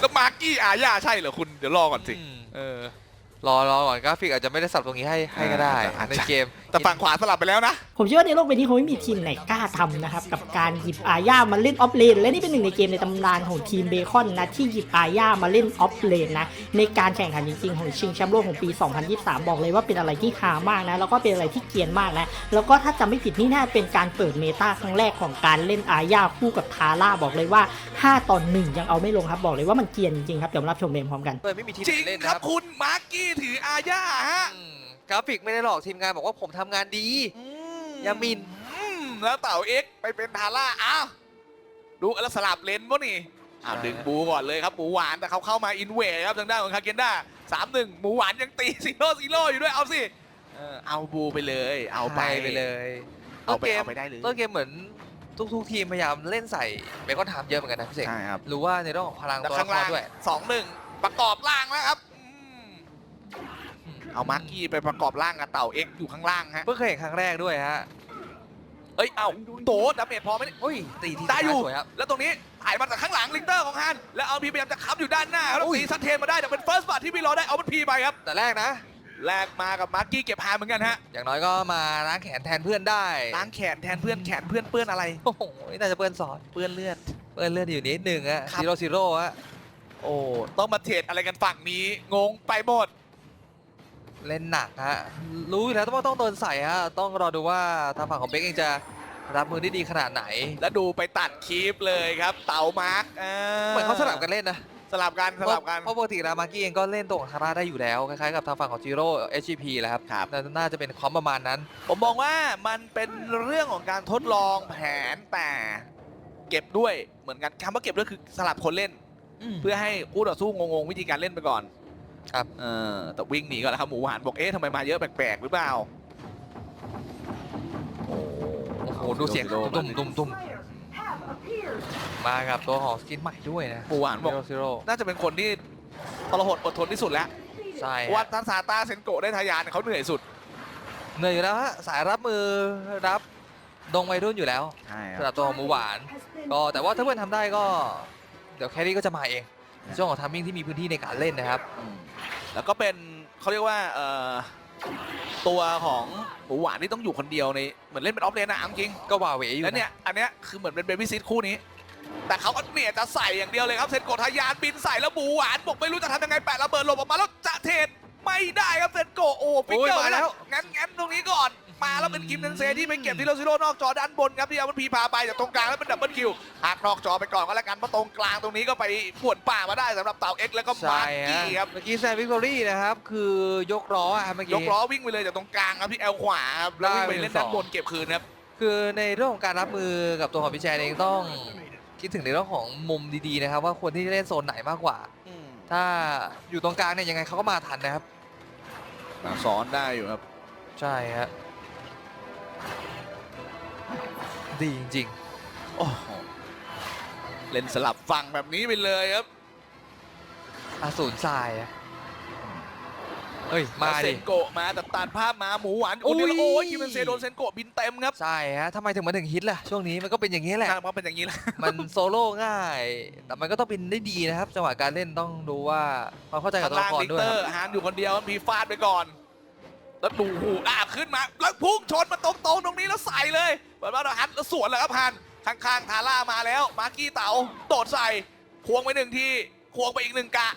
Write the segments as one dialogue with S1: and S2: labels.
S1: แล้วมาร์กี้อาญาใช่เหรอคุณเดี๋ยวรอก่อนสิ
S2: อืม
S1: เออ
S2: รอรอก่อนกราฟิกอาจจะไม่ได้สับตรงนี้ให้ให้ก็ได้
S1: อาจจะ
S2: ในเกม
S1: แต่ฝั่งขวาสลับไปแล้วนะ
S3: ผมเชื่อว่าในโลกใบนี้คงไม่มีทีมไหนกล้าทำนะครับ กับการหยิบอาญามาเล่นออฟเลน และนี่เป็นหนึ่งในเกมในตำนานของทีมเบคอนนะ ที่หยิบอาญามาเล่นออฟเลนนะ ในการแข่งขันจริงๆ ของชิงแชมป์โลกของปี 2023 บอกเลยว่าเป็นอะไรที่ฮามากนะ แล้วก็เป็นอะไรที่เกรียนมากนะ แล้วก็ถ้าจำไม่ผิดนี่น่าเป็นการเปิดเมตาครั้งแรกของการเล่นอาญาคู่กับทาร่าบอกเลยว่า 5 ต่อ1ยังเอาไม่ลงครับบอกเลยว่ามันเกรียนจริงๆครับเดี๋ยวมารับชมเกมพร้อมกัน
S2: เลยไม่มีทีม
S1: จริง
S2: เล่น
S1: ค
S2: นะ
S1: รั
S2: ครับบ
S1: คุณมาร์กี้ถืออาญาฮะ
S2: อืมกราฟิกไม่ได้หลอกทีมงานบอกว่าผมทำงานดี ยามิน
S1: อืมแล้วเต่าเอ็กซ์ไปเป็นทาร่าอ้าวดูแล้วสลับเลนวะนี่อ้าว
S2: ใช่
S1: ดึงบูก่อนเลยครับหมูหวานแต่เขาเข้ามาอินเวย์ครับทางด้านของคาเกนด้าสามหนึ่งหมูหวานยังตีซีโร่ซีโร่อยู่ด้วยเอาสิเออเอาบูไปเลย เอาไป
S2: ให้ไปเลย
S1: เอาไป
S2: ต้นเกม
S1: เอาไปได้เลย
S2: ต้นเกมเหมือนทุกๆทีมพยายามเล่นใส่เบคอนไทม์เยอะเหมือนกันนะพี่เสก
S1: ใช่ครับ
S2: รู้ว่าในเรื่องของพลัง
S1: แล้ว
S2: ตัว
S1: ข้า
S2: ละ
S1: ง
S2: คร
S1: ล่าง
S2: ด้วย
S1: สองหนึ่งประกอบร่างแล้วครับอืม เอามาร์กี้ไปประกอบร่างกับเต่าเอ็กซ์อยู่ข้างล่างฮะ
S2: เพิ่งเคยเห็นครั้งแรกด้วยฮะ
S1: เอ้ยเอาโตดาเมจพอไหมเนี่ย
S2: โอ้ยตีที
S1: ได้อยู่
S2: สวยครับ
S1: แล้วตรงนี้ถ่ายมาจากข้างหลังลิงเตอร์ของฮัน แล้วเอาพีพยายามจะค้ำอยู่ด้านหน้าครับแล้ว
S2: อุ้ย
S1: ตีซัดเทนมาได้แต่เป็นเฟิร์สบัตที่พี่รอได้เอามันพีไปครับ
S2: แต่แรกนะ
S1: แลกมากับมาร์กี้เก็บฮานเหมือนกันฮะ
S2: อย่างน้อยก็มาล้างแขนแทนเพื่อนได้
S1: ล้างแขนแทนเพื่อนแขนเพื่อนเปื้อนอะไร
S2: โอ้โหน่าจะเปื้อนซอส
S1: เปื้อนเลือด
S2: เปื้อนเลือดอยู่นิดหนึ่งอะ
S1: ครับ
S2: ซีโร่ซีโร่ฮะ
S1: โอ้ต้องมาเทรดอะไรกันฝั่งนี้งงไปหมด
S2: เล่นหนักฮะรู้อยู่แล้วว่าต้องโดนใส่ฮะต้องรอดูว่าทางฝั่งของเบคเองจะรับมือได้ดีขนาดไหน
S1: แล้วดูไปตัดคลิปเลยครับ เต่ามาร์ก
S2: เหมือนเขาสลับกันเล่นนะ
S1: สลับกันสลับกัน
S2: เพราะปกติแล้วมาร์กี้เองก็เล่นตัวของคาร่าได้อยู่แล้วคล้ายๆกับทางฝั่งของจิโร่ HGP แหละครับ
S1: ครับ
S2: น่าน่าจะเป็นคอมประมาณนั้น
S1: ผมมองว่ามันเป็นเรื่องของการทดลองแผนแต่เก็บด้วยเหมือนกันคำว่าเก็บด้วยคือสลับคนเล่น เพื่อให้คู่ต่อสู้งงๆวิธีการเล่นไปก่อน
S2: ครับ
S1: เออแต่วิ่งหนีก่อนแล้วครับหมูหวานบอกเอ๊ะทำไมมาเยอะแปลกๆหรือเปล่า
S2: โอ้โหดูเสียงตุ้มตุ้มตุ้มมากับตัวของสกินใหม่ด้วยนะ
S1: หมูหวานบอก
S2: ซิโร่
S1: น่าจะเป็นคนที่ทรหดอดทนที่สุดแล้ว
S2: ใช่
S1: วั
S2: ฮะ
S1: ดทันซาตาเซนโกะได้ทายานเนี่ยเขาเหนื่อยสุด
S2: เหนื่อยอยู่แล้วฮะสายรับมือรับดงวัยรุ่นอยู่แล้ว
S1: ใช่
S2: สำหรับตัวของหมูหวาน ก็แต่ว่าถ้าเพื่อนทำได้ก็ เดี๋ยวแครี่ก็จะมาเอง ช่วงของทัมมิ่งที่มีพื้นที่ในการเล่นนะครับ
S1: แล้วก็เป็นเขาเรียกว่าเอ่อตัวของหมูหวานที่ต้องอยู่คนเดียวในเหมือนเล่นเป็นออฟเลนนะเอาจริง
S2: ก็วาเหวอยู่
S1: แล้วเนี่ย อันเนี้ยคือเหมือนเป็นเบบี้ซิทคู่นี้ แต่เขาก็เนี่ยจะใส่อย่างเดียวเลยครับเซนโกะทะยานบินใส่แล้วหมูหวานบอกไม่รู้จะทำยังไงแปะระเบิดหลบออกมาแล้วจะเทรดไม่ได้ครับเซนโกะโอ้ฟิกเกอร์
S2: โอ้ยมาแล้ว
S1: งั้นงั้นตรงนี้ก่อน มาแล้วเป็นกิมเนนเซที่ไปเก็บที่โรซิโร่นอกจอด้านบนครับที่เอามันพีพาไปจากตรงกลางแล้วเป็นดับเบิลคิวหักนอกจอไปก่อนก็แล้วกันเพราะตรงกลางตรงนี้ก็ไปปวดป่ามาได้สำหรับเต่าเอ็กซ์แล้วก็มา
S2: ใช่
S1: ร์
S2: ฮะ
S1: กี้ครับ
S2: เมื่อกี้แซนวิกตอรี่นะครับคือยกล้ออะเมื่อกี้
S1: ยกล้อวิ่งไปเลยจากตรงกลางครับที่แอลขวาครับแล้ววิ่งไปเล่นด้านบนเก็บคืนครับ
S2: คือในเรื่องของการรับมือกับตัวของพี่แจนเองต้องคิดถึงในเรื่องของมุมดีๆนะครับ ว่าควรที่จะเล่นโซนไหนมากกว่า ถ้าอยู่ตรงกลางเนี่ยยังไงเขาก็มาทันนะครับ
S1: สอนได้อยู่ครับ
S2: ใช่ฮะ ดีจริง
S1: โอ้โห เล่นสลับฝั่งแบบนี้ไปเลยครับ
S2: ๆอาสูรทรายอะเอ้ย มา
S1: แล้วเซ
S2: ดิ
S1: นโกะมาแต่ตัดภาพมาหมูหวานคนเดียวแล้ว
S2: อุ้
S1: โอ้
S2: ย
S1: ยคิมเบนเซโดนเซนโกะบินเต็มครับ
S2: ใช่ฮะทำไมถึงมาถึงฮิตล่ะ ช่วงนี้มันก็เป็นอย่างนี้แหละ
S1: ใช่เพราะเป็นอย่างนี้แหละ
S2: มันโซโล่ง่าย แต่มันก็ต้องเป็นได้ดีนะครับ จังหวะการเล่นต้องดูว่าความเข้าใจกับ
S1: ข้าง
S2: ตัว
S1: ล่าง
S2: ละคร
S1: ลิก
S2: ด้วย
S1: เตอ
S2: ครับ
S1: ร์ฮานอยู่คนเดียวมีฟาดไปก่อน แล้วดูหูอ่าขึ้นมา แล้วพุ่งชนมาตรงๆตรงนี้แล้วใส่เลยเปิดมาแล้วฮันแล้วสวนเลยครับฮันข้างๆทาร่ามาแล้ว มาร์กี้เต๋าโดดใส่ควงไปหนึ่งทีควงไปอีกหนึ่งกะ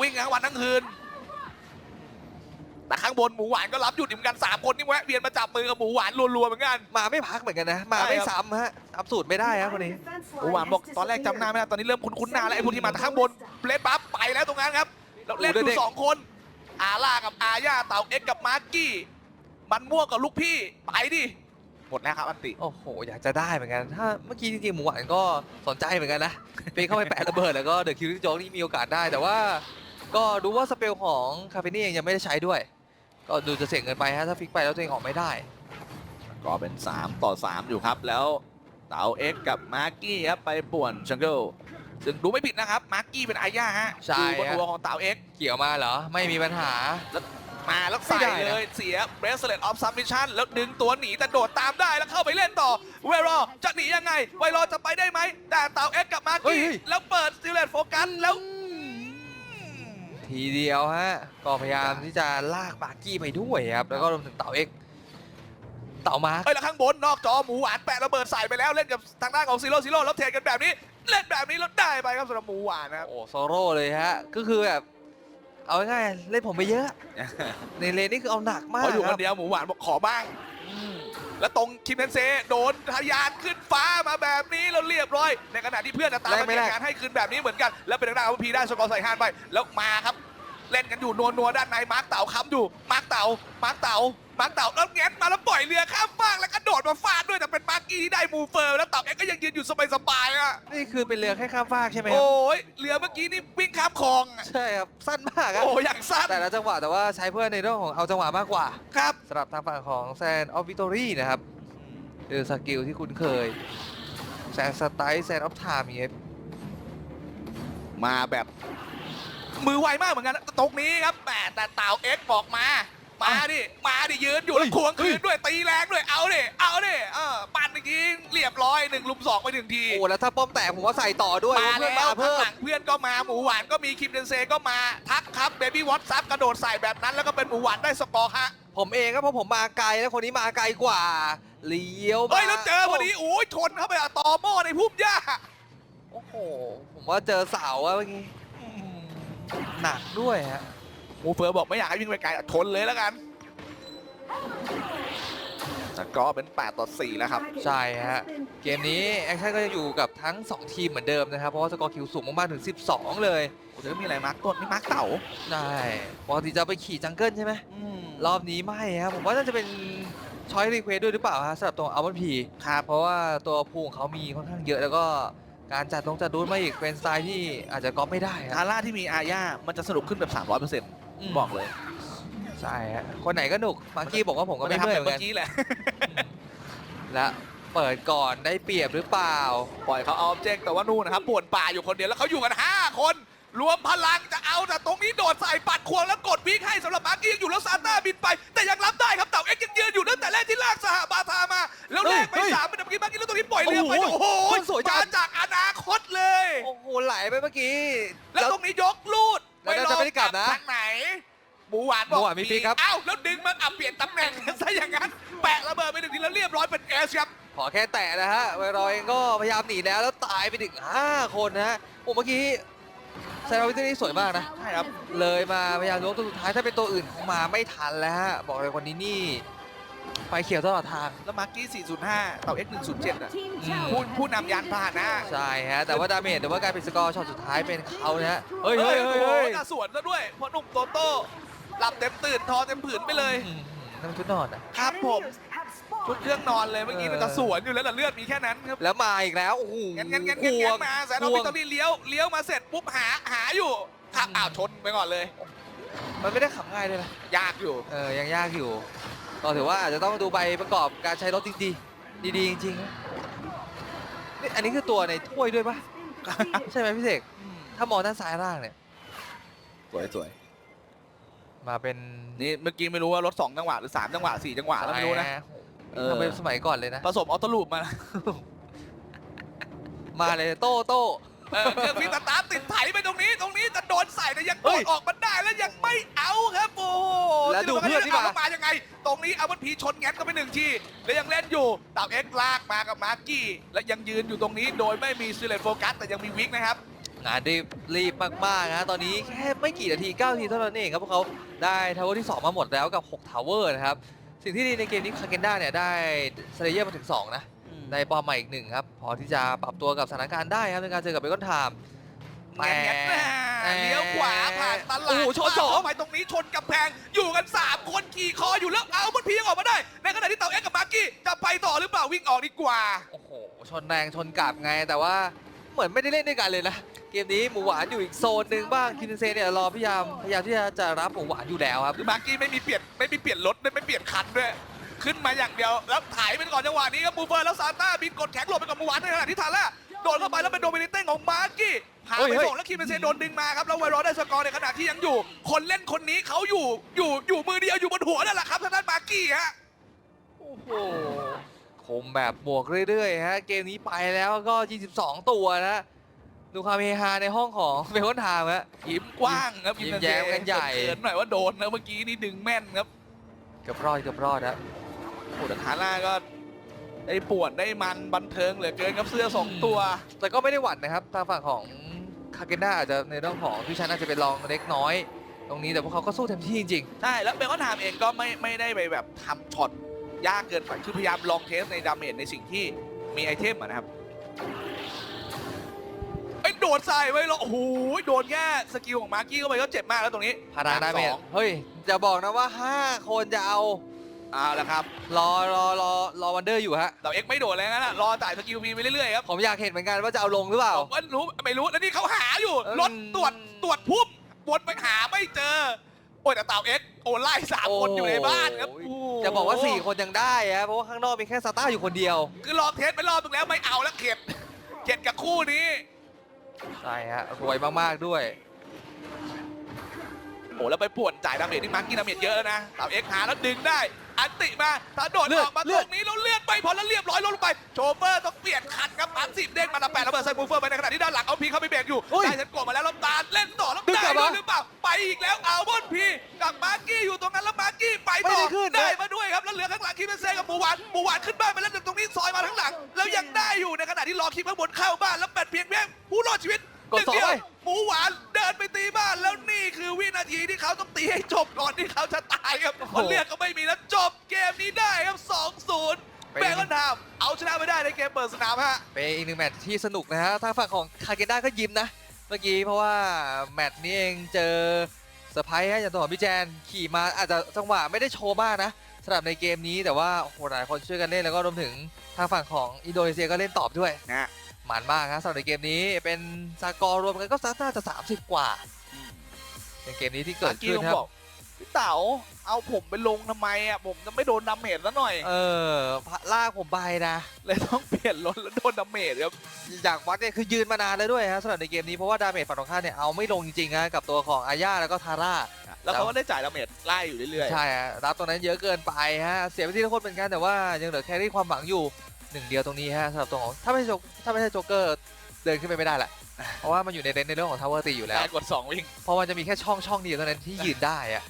S1: วิ่งทั้งวันทั้งคืนแต่ข้างบนหมูหวานก็รับหยุดอีกเหมือนกันสามคนนี่แวะเวียนมาจับมือกับหมูหวานรัวๆเหมือนกัน
S2: มาไม่พักเหมือนกันนะ มาไม่
S1: ใช่ครับ
S2: ซ้ำฮะซ้ำสูตรไม่ได้ครับคนนี้
S1: หมูหวานบอกตอนแรกจำหน้าไม่ได้ตอนนี้เริ่มคุ้นๆหน้าแล้วไอ้พวกที่มาจากข้างบนเล่นปั๊บไปแล้วตรงนั้นครับแล้วเล่นอ
S2: โอ้โหเด็
S1: ยู่
S2: ก
S1: สองคน อาล่ากับอาญาเต่าเอ็กซ์กับมาร์กี้ มันม่วงกับลูกพี่ ไปดิ หมดแล้วครับอันติ
S2: โอ้โห อยากจะได้เหมือนกัน ถ้าเมื่อกี้จริงๆหมูหวานก็สนใจเหมือนกันนะ ไปเข้าไปแปะระเบิดแล้วก็เดอะคิวที่โจ๊กนี่มีโอกาสได้แต่ว่า ก็ดูว่าสเปลของคาเฟนี่เองยังไม่ได้ใช้ด้วย ก็ดูจะเสี่ยงเกินไปฮะถ้าฟิกไปแล้วตัวเองออกไม่ได้
S1: ก็เป็น 3 ต่อ 3 อยู่ครับแล้วเต่าเอ็กซ์กับมาร์กี้ครับไปป่วนชังเกิล ซึ่งดูไม่ผิดนะครับมาร์กี้เป็นอาญาฮะ
S2: ใช่
S1: อยู่บน
S2: ฮะ
S1: หัวของเต่าเอ็กซ์
S2: เกี่ยวมาเหรอ ไม่มีปัญหา
S1: มาแล้วใส่
S2: ไม่ได้นะ
S1: เลยเสีย bracelet of submission แล้วดึงตัวหนีแต่โดดตามได้แล้วเข้าไปเล่นต่อเวรอจะหนียังไงเวรอจะไปได้ไหมแต่เต่าเอ็กกับมาร์กี้แล้วเปิดซิลเลตโฟกัสแล้ว
S2: ทีเดียวฮะ ก็พยายามที่จะลากบาร์กี้ไปด้วยครับ แล้วก็รวมถึงเต่าเอ็กซ์เต่ามาร์ค
S1: เอ้ยแล้วข้างบนนอกจอหมูหวานแปะระเบิดใส่ไปแล้วเล่นกับทางด้านของซีโร่ซีโร่แล้วเทกันแบบนี้ เล่นแบบนี้แล้วได้ไปครับสำหรับหมูหวานนะครับ
S2: โอ้โซโร่เลยฮะ ก็คือแบบ เอาง่ายๆเล่นผมไปเยอะ ในเลนนี่คือเอาหนักมาก
S1: เขาอยู่
S2: ค
S1: ครับนเดียวหมูหวานบอกขอบ้าง แล้วตรงคิมเบนเซโดนทะยานขึ้นฟ้ามาแบบนี้แล้วเรียบร้อย ในขณะที่เพื่อนจะตามมาเก็บงานให้คืนแบบนี้เหมือนกัน แล้วเป็นทางด้านของพีได้สกอร์ใส่ฮานไป แล้วมาครับ เล่นกันอยู่นัวนัวๆด้านในมาร์คเต่าค้ำอยู่มาร์คเต่ามาร์คเต่ามาร์คเต่าแล้วแง้นมาแล้วปล่อยเรือข้ามฟากแล้วกระโดดมาฟาดด้วยแต่เป็นมาร์กี้ที่ได้มูเฟอร์แล้วเต่าเอ็กก็ยังยืนอยู่สบายๆอะ
S2: นี่คือเป็นเรือแค่ข้ามฟากใช่ไหมครับ
S1: โอ้ยเรือเมื่อกี้นี่วิ่งข้ามคลองอะ
S2: ใช่ครับสั้นมากครับ
S1: โอ้อย่างสั้น
S2: แต่ละจังหวะแต่ว่าใช้เพื่อในเรื่องของเอาจังหวะมากกว่า
S1: ครับ
S2: สำหรับทางฝั่งของแซนออฟวิตอรี่นะครับคือสกิลที่คุ้นเคยแซนสไตล์แซนออฟไทม์อย่างเงี้ย
S1: มาแบบ มือไวมากเหมือนกันนะตรงนี้ครับแหมแต่เต่าเอ็กบอกมา มาดิ มาดิยืนอยู่แล้วควงคืนด้วยตีแรงด้วย เอาดิ เอาดิ เออปั่นอีกทีเรียบร้อยหนึ่งลุมสองไปหนึ่งที
S2: โอ้แล้วถ้าป้อมแตกผมว่าใส่ต่อด้วย
S1: มา
S2: เพื่อน
S1: แล้ว
S2: มา
S1: ข้าง
S2: เพิ่ม
S1: หลังเพื่อนก็มาหมูหวานก็มีคิมเดนเซก็มาทักครับเบบี้วอตซับกระโดดใส่แบบนั้น แล้วก็เป็นหมูหวานได้สกอร์ฮะ
S2: ผมเองก็เพราะผมมาไกลแล้วคนนี้มาไกลกว่าเลี้ยวมา
S1: เฮ้ยแล้วเจอพอดีโอ้ยชนเข้าไปอะต่อหม้อในพุ่มหญ้า
S2: โอ้โหผมว่าเจอเสาอะเมื่อกี้ หนักด้วยฮะ
S1: หมูเฟอร์บอกไม่อยากให้วิ่งไปไกลอะชนเลยแล้วกันสกอร์เป็น 8 ต่อ 4 แล้วครับ
S2: ใช่ฮะ เกมนี้แอคชั่นก็จะอยู่กับทั้ง 2 ทีมเหมือนเดิมนะครับ เพราะว่าสกอร์คิวสูงมากๆถึง 12 เลย
S1: โอ้เดี๋ยวมีอะไรมาร์กต้นนี่มาร์กเต่า
S2: ใช่ปกติจะไปขี่จังเกิลใช่ไหมรอบนี้ไม่ครับผมว่าน่าจะเป็นช้อยรีเควสด้วยหรือเปล่าฮะสำหรับตัวอัลบั้มพี
S1: ครับ
S2: เพราะว่าตัวภูของเขามีค่อนข้างเยอะแล้วก็ การจัดตรงจัดดูดมาอีกเป็นสไตล์ที่อาจจะก๊อปไม่ได้ค
S1: ทา
S2: รับ
S1: ร่าที่มีอาญามันจะสนุกขึ้นแบบ 300%
S2: ม
S1: บอกเลย
S2: ใช่ฮะคนไหนก็หนุกมาร์กี้บอกว่าผมก็ไม่
S1: ทำ
S2: เมื่อย
S1: แบบ
S2: เหมือ
S1: เมื่
S2: นกัน
S1: อกี้แหละ
S2: และเปิดก่อนได้เปรียบหรือเปล่า
S1: ปล่อยเขาเอาเจกแต่ว่านู่นนะครับป่วนป่าอยู่คนเดียวแล้วเขาอยู่กัน 5 คน รวมพลังจะเอาแต่ตรงนี้โดดใส่ปัดควงแล้วกดวิกให้สำหรับมาร์กี้ยังอยู่แล้วซาต้าบินไป แต่ยังรับได้ครับเต่าเอ็กซ์ยังยืนอยู่ตั้งแต่แรกที่ลากสหบาทามา แล้วแลกไป
S2: เฮ้ย
S1: สามเป็นเมื่อกี้มาร์กี้แล้วตรงนี้ปล่อยเรือไป
S2: โอ้โห
S1: โอ้โห
S2: คนสวยจัง
S1: มาจากอนาคตเลย
S2: โอ้โหไหลไปเมื่อกี้
S1: แล้วตรงนี้ยกลูด
S2: แล้วน่าจะไม่ได้กลับนะ
S1: ทางไหนหมูหวานบอก
S2: หมูหวานมีพลิกครับ
S1: อ้าวแล้วดึงมันอับเปลี่ยนตำแหน่งซะอย่างนั้นแปะระเบิดไปหนึ่งทีแล้วเรียบร้อยเป็นแอสครับ
S2: ขอแค่แตะนะฮะไวรอยเองก็พยายามหนีแล้วแล้วตายไปถึง5คนนะฮะโอ้เมื่อกี้ไซราวิตนี่สวยมากนะ
S1: ใช่ครับ
S2: เลยมาพยายามล้วงตัวสุดท้ายถ้าเป็นตัวอื่นคงมาไม่ทันแล้วฮะบอกเลยคนนี้นี่ไฟเขียวตลอดทาง
S1: แล้วมาร์กี้ 405 เต่า X 107 อะ
S2: อืม
S1: ผู้ผู้นำยานพาหนะ
S2: ใช่ฮะ แต่ว่าดาเมจหรือว่าการปิดสกอร์ช็อตสุดท้ายเป็นเขานะฮะ เฮ้ยเฮ้ย
S1: โอ้
S2: เฮ้ย
S1: โห
S2: เฮ้ย
S1: น่าสวนซะด้วยเพราะหนุ่มโตโต้หลับเต็มตื่นทอเต็มผืนไปเลย
S2: อืมนั่นมันชุดนอนอะ
S1: ครับผม ชุดเครื่องนอนเลยเมื่อกี้
S2: เออ
S1: มันจะสวนอยู่แล้วแต่เลือดมีแค่นั้นครับ
S2: แล้วมาอีกแล้วโอ้โห
S1: งั้นงั้นงั้นงั้น
S2: คว
S1: งั้
S2: ง
S1: นมาแสนเอา
S2: คว
S1: พิ
S2: ง
S1: ตอรี่เลี้ยวเลี้ยวมาเสร็จปุ๊บหาหาอยู่ขับอ้าวชนไปก่อนเลย
S2: มันไม่ได้ขับง่ายด้วยนะ
S1: ยากอยู่
S2: เออยังยากอยู่ก็ถือว่าอาจจะต้องดูใบประกอบการใช้รถจริงๆดีๆจริงๆนะนี่อันนี้คือตัวในถ้วยด้วยปะใช่ไหมพี่เสกถ้ามองด้านซ้ายล่างเนี่ย
S1: สวยสวย
S2: มาเป็น
S1: นี่เมื่อกี้ไม่รู้ว่ารถ2จังหวะหรือ3จังหวะ4จังหวะแล้วไม่รู้นะ เออ
S2: ทำเป็นสมัยก่อนเลยนะ
S1: ผสมออโต้ลูปมา
S2: มาเลยโต้โต้
S1: เออเครื่องพิสตาร์ทติดไถไปตรงนี้ ตรงนี้จะโดนใส่แต่ยัง
S2: เฮ้
S1: โด
S2: ย
S1: นออกมาได้แล้วยังไม่เอาครับโอ้โห
S2: แล้วดูเพื่อนที่มาา
S1: มายังไง ตรงนี้เอาวันพีชนแงนก็ไปหนึ่งทีแล้วยังเล่นอยู่ตามเอ็กซ์ลากมากับมาร์กี้ และยังยืนอยู่ตรงนี้โดยไม่มีซิเลตโฟกัสแต่ยังมีวิกนะครับ
S2: งานรีบรีบมากๆนะ ตอนนี้แค่ไม่กี่นาที9นาทีเท่านั้นเองครับพวกเขาได้ทาวเวอร์ที่ 2 มาหมดแล้วกับ 6 ทาวเวอร์นะครับ สิ่งที่ดีในเกมนี้คาเกนด้าเนี่ยได้สเลเยอร์มาถึง 2 นะได้ปอมมาอีกหนึ่งครับ พอที่จะปรับตัวกับสถานการณ์ได้ครับในการเจอกับเบคอนไทม์
S1: แงนแงนแม่เลี้ยวขวาผ่านตลาด
S2: โอ้โหชนสอง
S1: เข้าไปตรงนี้ชนกำแพง อยู่กัน 3 คนขี่คออยู่แล้ว เอาวันพียังออกมาได้ ในขณะที่เต่าเอ็กซ์กับมาร์กี้จะไปต่อหรือเปล่าวิ่งออกดีกว่า
S2: โอ้โห ชนแรงชนกลับไง แต่ว่า เหมือนไม่ได้เล่นด้วยกันเลยนะ เกมนี้หมูหวานอยู่อีกโซนหนึ่งบ้างคินเซเนี่ยรอพยายามพยายามที่จะจะรับหมูหวานอยู่แล้วครับ
S1: คือมาร์กี้ไม่มีเปลี่ยนไม่มีเปลี่ยนรถด้วยไม่เปลี่ยนคันด้วย ขึ้นมาอย่างเดียวแล้วถ่ายไปก่อนจังหวะนี้ครับมูเฟอร์แล้วซานต้าบินกดแข็งหลบไปกับมูหวานในขณะที่ทาร่าโดนเข้าไปแล้วเป็นโดมินิเต้ของมาร์กี้พา
S2: เฮ้ย
S1: ไป
S2: เฮ้ย
S1: ส่งแล้วคิมเบนเซโดนดึงมาครับแล้วไวรอสได้สกอร์ในขณะที่ยังอยู่ คนเล่นคนนี้เขาอยู่อยู่อยู่มือเดียวอยู่บนหัวนั่นแหละครับทางด้านมาร์กี้ฮะ
S2: โอ้โหค มแบบบวกเรื่อยๆฮะเกมนี้ไปแล้วก็ 22 ตัวนะดูความเฮฮาในห้องของเบคอนไทม์ฮะ
S1: ยิ้มกว้างครับ
S2: ยิ้มแย้มกันใหญ่
S1: เขินๆหน่อยว่าโดนนะเมื่อกี้นี่ดึงแม่นครับ
S2: เกือบรอดเกือบรอดฮะ
S1: โอ้แต่ทาร่าก็ได้ปวดได้มันบันเทิงเหลือเกินครับเสื้อสองตัว
S2: แต่ก็ไม่ได้หวั่นนะครับทางฝั่งของคาเกน่าอาจจะในเรื่องของพิชันอาจจะเป็นรองเล็กน้อย ตรงนี้แต่พวกเขาก็สู้เต็มที่จริง
S1: ใช่แล้วเบคอนไทม์เองก็ไม่ไม่ได้ไปแบบทำช็อต ยากเกินไปคือพยายามลองเทสในดาเมจในสิ่งที่มีไอเทมอะนะครับไอ้ยโดดใส่ไว้แล้วโอ้โหโดนแค่สกิลของมาร์กี้เข้าไปก็เจ็บมากแล้วตรงนี้
S2: ๆพาราดาเมจ
S1: สอง
S2: เฮ้ยจะบอกนะว่า 5 คนจะเอา
S1: เอาละครับ
S2: รอรอรอรอวันเดอร์อยู่ฮะ
S1: เราเอ็กไม่โดดเลยงั้นอะรอจ่ายสกิลพีไปเรื่อยๆครับ
S2: ผมอยากเห็นเหมือนกันว่าจะเอาลงหรือเปล่า
S1: ผมว่ารู้ไม่รู้ แล้วนี่เขาหาอยู่
S2: เออ
S1: รถตรวจตรวจพุ่มวนไปหาไม่เจอ โอ้ยแต่เต่าเอ็กโอ้ไล่สามคนอยู่ในบ้านครับ
S2: โอ้ย
S1: โอ้
S2: จะบอกว่า 4 คนยังได้ฮะเพราะว่าข้างนอกมีแค่ซาต้าอยู่คนเดียว
S1: คือลองเทสไปรอบนึงแล้วไม่เอาแล้วเข็ดเข็ดกับคู่นี้
S2: ใช่ฮะสวยมากๆด้วย
S1: โอ้แล้วไปป่วนจ่ายดาเมจที่มาร์กี้ดาเมจเยอะแล้วนะเต่าเอ็กหาแล้วดึงได้ อันติมาถ้าโดด
S2: เลื
S1: อ
S2: อด
S1: อกมา
S2: เลื
S1: ต
S2: อด
S1: รงนี้แล้วเลือดไปพอแล้วเรียบร้อยลงไป โชเฟอร์ต้องเปลี่ยนคันครับอันสิบเด้งมาละแปดระเบิดใส่บูเฟอร์ไปในขณะที่ด้านหลังเอาพีเข้าไปเบรกอยู่
S2: อุ้ย
S1: ได้เซนโกะมาแล้วลำตาลเล่นต่อแล้ว
S2: ดึง
S1: ได้
S2: กลับ
S1: ด้
S2: มา
S1: วยหรือเปล่าไปอีกแล้วเอาบอนพีกับมาร์กี้อยู่ตรงนั้นแล้วมาร์กี้ไปต่อ
S2: ไม่ได้ขึ้น
S1: ได้
S2: นะ
S1: มาด้วยครับแล้วเหลือข้างหลังคิมเบนเซ่กับหมูหวานหมูหวานขึ้นบ้านไปแล้วจากตรงนี้ซอยมาทั้างหลัง แล้วยังได้อยู่ในขณะที่รอคิมข้างบนเข้าบ้านแล้วแปดเพียงเพียงผู้รอดชีวิต
S2: กดสอง
S1: หนึ่เดียว
S2: ไป
S1: หมูหวานเดินไปตีบ้านแล้วนี่คือวินาทีที่เขาต้องตีให้จบก่อนที่เขาจะตายครับเพราะเลือดก็ไม่มีแล้วจบเกม นี้ได้ครับ 2-0
S2: เป็น
S1: เบคอนไทม์เอาชนะไปได้ในเกมเปิดสนามฮะ
S2: เป็นอีกหนึ่งแมตช์ที่สนุกนะฮะ ทางฝั่งของคาเกด้าก็ยิ้มนะ เมื่อกี้เพราะว่าแมตช์นี้เองเจอเซอร์ไพรส์ฮะอย่างตัวของพี่แจนขี่มาอาจจะจังหวะไม่ได้โชว์มากนะสำหรับในเกมนี้แต่ว่าโอ้โหหลายคนช่วยกันเล่นแล้วก็รวมถึงทางฝั่งของอินโดนีเซียก็เล่นตอบด้วย
S1: นะ
S2: หมันมากครับสำหรับในเกมนี้เป็นสกอร์รวมกันก็น่าจะ 30 กว่าในเกมนี้ที่เกิดขึ้น
S1: มื่อ
S2: ครับ
S1: บอก พี่เต๋าเอาผมไปลงทำไมอะผมจะไม่โดนดาเมจซะหน่อย
S2: เออลากผมไปนะ
S1: เลยต้องเปลี่ยนรถแล้วโดนดาเมจครับ
S2: อยากวัดเนี่ยคือยืนมานานแล้วด้วยฮะสำหรับในเกมนี้เพราะว่าดาเมจฝั่งตรงข้ามเนี่ยเอาไม่ลงจริงๆนะกับตัวของอาญาแล้วก็ทาร่า
S1: แล้วเขาก็ได้จ่ายดาเมจไล่อยู่เรื่อยๆ
S2: ใช่ฮะรับตรงนั้นเยอะเกินไปฮะเสียไปที่ละคนเหมือนกันแต่ว่ายังเหลือแค่ที่ความหวังอยู่หนึ่งเดียวตรงนี้ฮะสำหรับตัวของถ้าไม่ใช่โจถ้าไม่ใช่โจ๊กเกอร์เดินขึ้นไปไม่ได้แหละเพราะว่ามันอยู่ในเรนในเรื่องของทาวเวอร์ตีอยู่แล้ว
S1: การกด2วิ่ง
S2: เพราะมันจะมีแค่ช่องช่องเดียวเท่านั้นที่ยืนได้อะ